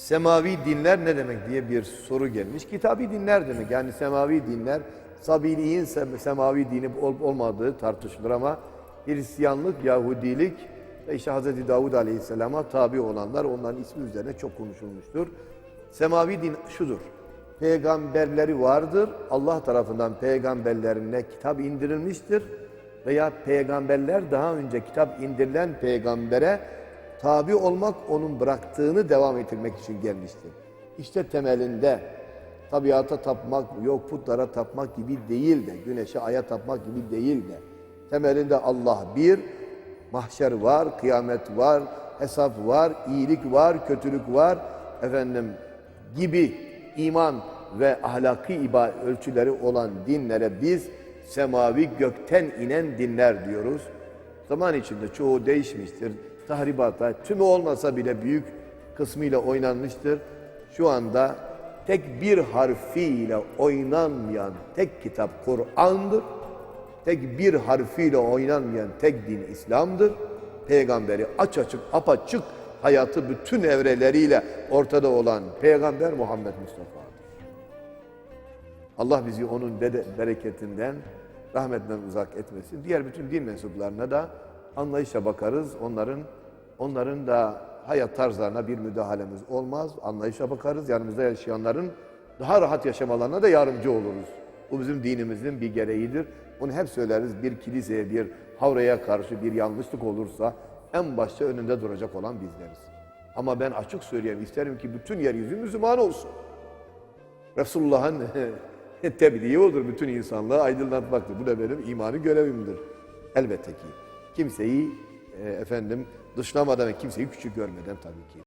Semavi dinler ne demek diye bir soru gelmiş. Kitabi dinler demek. Yani semavi dinler, Sabiliğin sem- semavi dini olup olmadığı tartışılır ama Hristiyanlık, Yahudilik ve işte Hz. Davud Aleyhisselam'a tabi olanlar onların ismi üzerine çok konuşulmuştur. Semavi din şudur. Peygamberleri vardır. Allah tarafından peygamberlerine kitap indirilmiştir. Veya peygamberler daha önce kitap indirilen peygambere tabi olmak onun bıraktığını devam ettirmek için gelmiştir. İşte temelinde tabiata tapmak, yok putlara tapmak gibi değil de, güneşe, aya tapmak gibi değil de, temelinde Allah bir, mahşer var, kıyamet var, hesap var, iyilik var, kötülük var, efendim gibi iman ve ahlaki ölçüleri olan dinlere biz semavi gökten inen dinler diyoruz. Zaman içinde çoğu değişmiştir. Tahribata tümü olmasa bile büyük kısmıyla oynanmıştır. Şu anda tek bir harfiyle oynanmayan tek kitap Kur'an'dır. Tek bir harfiyle oynanmayan tek din İslam'dır. Peygamberi aç açık apaçık hayatı bütün evreleriyle ortada olan Peygamber Muhammed Mustafa'dır. Allah bizi onun bereketinden, rahmetinden uzak etmesin. Diğer bütün din mensuplarına da anlayışla bakarız. Onların onların da hayat tarzlarına bir müdahalemiz olmaz. Anlayışla bakarız. Yanımızda yaşayanların daha rahat yaşamalarına da yardımcı oluruz. Bu bizim dinimizin bir gereğidir. Onu hep söyleriz. Bir kiliseye, bir havraya karşı bir yanlışlık olursa en başta önünde duracak olan bizleriz. Ama ben açık söyleyeyim, isterim ki bütün yeryüzü Müslüman olsun. Resulullah'ın tebliği odur bütün insanlığı aydınlatmaktır. Bu da benim imani görevimdir. Elbette ki. Kimseyi e, efendim dışlamadan ve kimseyi küçük görmeden tabii ki.